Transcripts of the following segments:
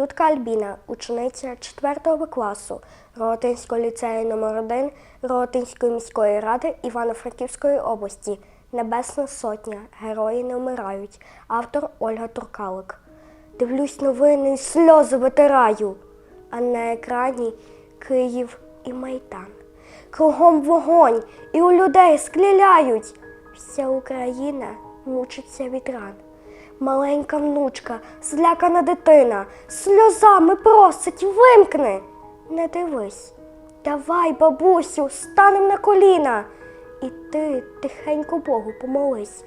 Тутка Альбіна, учениця 4 Б класу Ротинського ліцею номер 1 Ротинської міської ради Івано-Франківської області. Небесна сотня. Герої не вмирають. Автор Ольга Туркалик. Дивлюсь новини сльози витираю. А на екрані Київ і Майдан. Кругом вогонь і у людей скліляють. Вся Україна мучиться від ран. Маленька внучка, злякана дитина, сльозами просить, вимкни. Не дивись. Давай, бабусю, станем на коліна. І ти тихенько Богу помолись.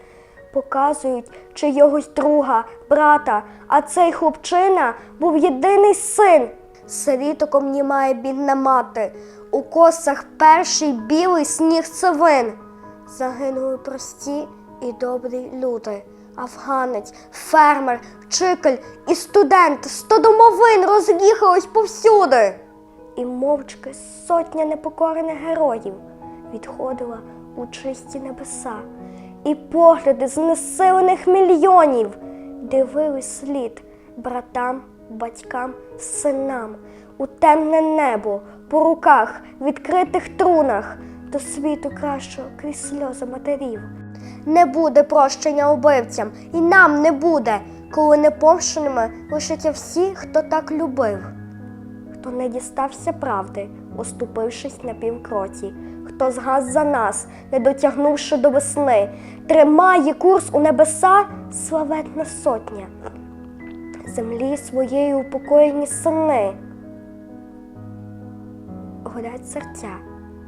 Показують чийогось друга, брата, а цей хлопчина був єдиний син. Світоком німає бідна мати, у косах перший білий сніг цивин. Загинули прості і добрі люди. Афганець, фермер, вчитель і студент, сто домовин роз'їхались повсюди. І мовчки сотня непокорених героїв відходила у чисті небеса, і погляди знесилених мільйонів дивились слід братам, батькам, синам. У темне небо, по руках, відкритих трунах до світу кращого крізь сльози матерів. Не буде прощення убивцям, і нам не буде, коли непомщеними лишаться всі, хто так любив хто не дістався правди, оступившись на півкроці, хто згас за нас, не дотягнувши до весни, тримає курс у небеса славетна сотня. Землі своєї упокоєні сини. Горять серця,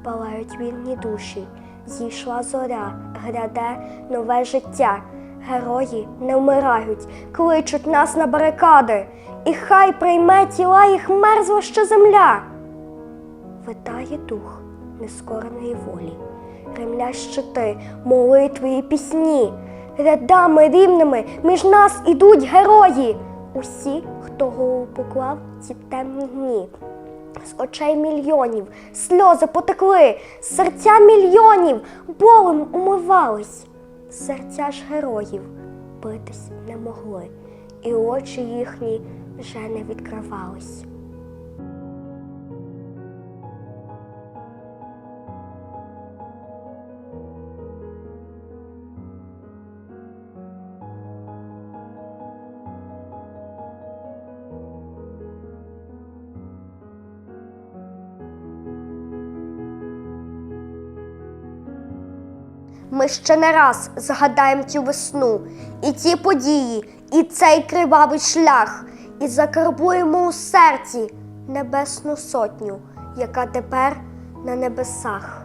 палають вільні душі, зійшла зоря, гряде нове життя. Герої не вмирають, кличуть нас на барикади, і хай прийме тіла їх мерзла ще земля. Витає дух нескореної волі, ремля щити, молитви і пісні, рядами рівними між нас ідуть герої, усі, хто голову поклав ці темні дні. З очей мільйонів сльози потекли, серця мільйонів болем умивались. Серця ж героїв битись не могли, і очі їхні вже не відкривались. Ми ще не раз згадаємо цю весну, і ті події, і цей кривавий шлях, і закарбуємо у серці небесну сотню, яка тепер на небесах.